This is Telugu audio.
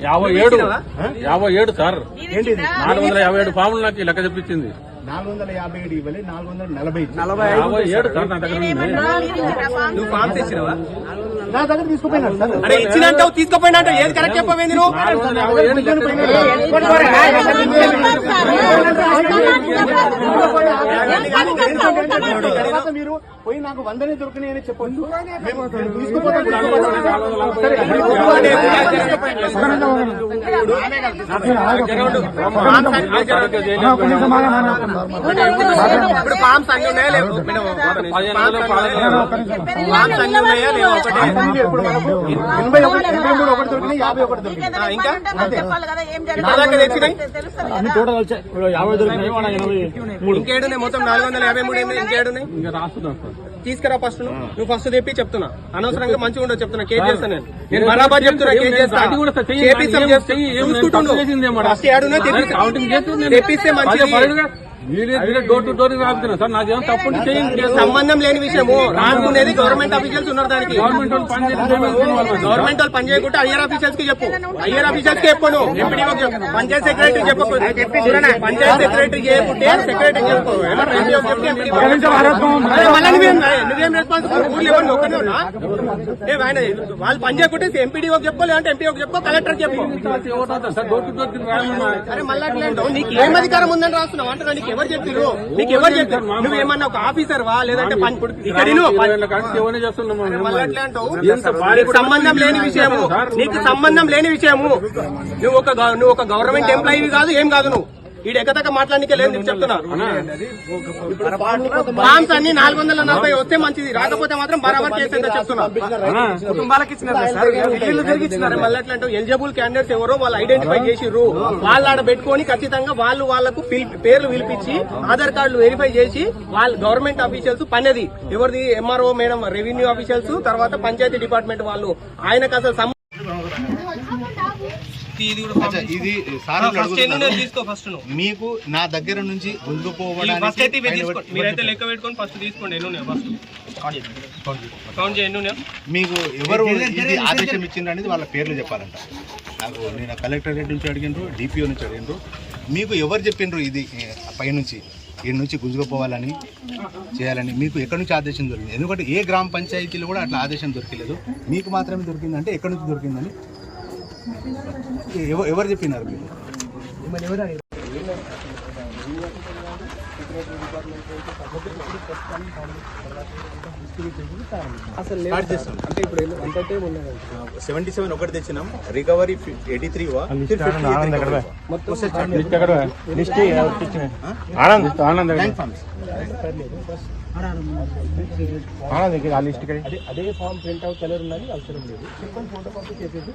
యాభై ఏడు. యాభై ఏడు సార్? నాలుగు వందల యాభై ఏడు ఫాములు నాకు లెక్క చెప్పించింది. నాలుగు వందల యాభై ఏడు ఇవ్వాలి నాలుగు వందల నలభై యాభై ఏడు సార్ నా దగ్గర ఉంది. నువ్వు ఫామ్స్ ఇచ్చినవా నా దగ్గర తీసుకుపోయినాడు సార్. అరే ఇచ్చినంటావు తీసుకుపోయినా అంటావు ఏది కరెక్ట్ చెప్పవేంది నువ్వు నాలుగు వందల యాభై ఏడు లెక్క తర్వాత మీరు పోయి నాకు వందనే దొరికినాయని చెప్పొచ్చు. అన్ని ఉన్నాయా లేవు? అన్ని లేవు? ఎనభై ఒకటి ఎనభై మూడు ఒకటి దొరికినాయి యాభై ఒకటి దొరికినాయి. ఇంకా? నా దగ్గర తెచ్చినాయి? అన్ని టోటల్ వచ్చాయి యాభై దొరికినాయి ఇంకేడున్నాయి మొత్తం నాలుగు వందల యాభై మూడు ఏంది ఇంకేడున్నాయి ఇంకా రాస్తున్నాం తీసుకురా ఫస్ట్ నువ్వు ఫస్ట్ తెప్పి చెప్తున్నా అనవసరంగా మంచిగా ఉండదు చెప్తున్నా కేసు చేస్తాను నేను నేను బరాబర్ చెప్తున్నా కేసు చేస్తా అది కూడా చెయ్యి. చేపిస్తాం ఏం చేస్తాం. చెయ్యి, ఏం నేను చూసుకుంటుండు. తప్పు చేసిందేమో రా. ఫస్ట్ ఏడున్నా తెప్పిస్తా. Counting door to door sir తప్పు చేయండి. సంబంధం లేని విషయము. రానుకునేది గవర్నమెంట్ ఆఫీషియల్స్ ఉన్నారు దానికి. గవర్నమెంట్ వాళ్ళు పని చేసి గవర్నమెంట్ వాళ్ళు పని చేయకుంటే ఐఆర్ ఆఫీసర్స్కి చెప్పు. ఐఆర్ ఆఫీసర్స్కి చెప్పను. ఎంపీడీఓ చెప్పు. పంచాయత్ సెక్రటరీ చెప్పకు. పంచాయత్ సెక్రటరీ చేయకుంటే సెక్రటరీ చెప్పు. నువ్వేం రెస్పాన్సిబుల్ ఊర్లో ఎవరు ఒక్కనే ఉన్నా ఆయన వాళ్ళు పని చేయకుంటే ఎంపీడీఓ చెప్పు లేదంటే ఎంపీఓ చెప్పు కలెక్టర్ చెప్పు. సార్ డోర్ టు డోర్ రాయమన్నా? అరే మళ్ళీ. నీకు ఏం అధికారం ఉందని రాస్తున్నావు? అంటున్నా నీకు ఎవరు చెప్పిరు నీకు ఎవరు చెప్పారు నువ్వు ఏమన్నా ఒక ఆఫీసర్ వా లేదంటే పని ఇక్కడ నీకు సంబంధం లేని విషయము. నీకు సంబంధం లేని విషయము. నువ్వు ఒక నువ్వు ఒక గవర్నమెంట్ ఎంప్లాయీ కాదు ఏం కాదు నువ్వు? ఈ ఎక్కతక్క మాట్లాడనికే లేదు నీకు చెప్తున్నా. ఫామ్స్ అన్ని నాలుగు వందల నలభై వస్తే మంచిది. రాకపోతే మాత్రం బరాబర్ చేసేదా చెప్తున్నా. కుటుంబాలకు ఇచ్చినారు మళ్ళీ ఎట్లా ఎలిజిబుల్ క్యాండిడేట్స్ ఎవరో వాళ్ళు ఐడెంటిఫై చేసిర్రు. వాళ్ళు ఆడ పెట్టుకొని ఖచ్చితంగా వాళ్ళు వాళ్ళకు పేర్లు పిలిపించి ఆధార్ కార్డులు వెరిఫై చేసి వాళ్ళు గవర్నమెంట్ ఆఫీషియల్స్ పనేది. ఎవరిది? ఎంఆర్ఓ మేడం రెవెన్యూ ఆఫీషియల్స్ తర్వాత పంచాయతీ డిపార్ట్మెంట్ వాళ్ళు. ఆయనకు అసలు ఇది కూడా ఇది తీసుకో. ఫస్ట్ మీకు నా దగ్గర నుంచి ఫస్ట్ అయితే మీరైతే లెక్క పెట్టుకొని ఫస్ట్ తీసుకోండి ఎన్ని ఉన్నాయి ఫస్ట్ కౌంట్ చేయండి ఎన్ని ఉన్నాయి మీకు ఎవరు ఇది ఆదేశం ఇచ్చిండ్రు అనేది వాళ్ళ పేర్లు చెప్పాలంట. నాకు నేను కలెక్టరేట్ నుంచి అడిగినరు డిపిఓ నుంచి అడిగినరు మీకు ఎవరు చెప్పిండ్రు ఇది పైనుంచి ఈ నుంచి గుంజుకుపోవాలని చేయాలని? మీకు ఎక్కడి నుంచి ఆదేశం దొరికింది? ఎందుకంటే ఏ గ్రామ పంచాయతీలో కూడా అట్లా ఆదేశం దొరకలేదు. మీకు మాత్రమే దొరికిందంటే ఎక్కడి నుంచి దొరికిందని ఎవరు చెప్పినారు మీరు? సెవెంటీ సెవెన్ ఒకటి తెచ్చినాం. Recovery eighty three Anand Anand Anand ఆ లిస్ట్ అదే ఫామ్ ప్రింట్ అవుట్ కలర్ ఉన్నది అవసరం లేదు. ఫోటో కాపీ చేసేసి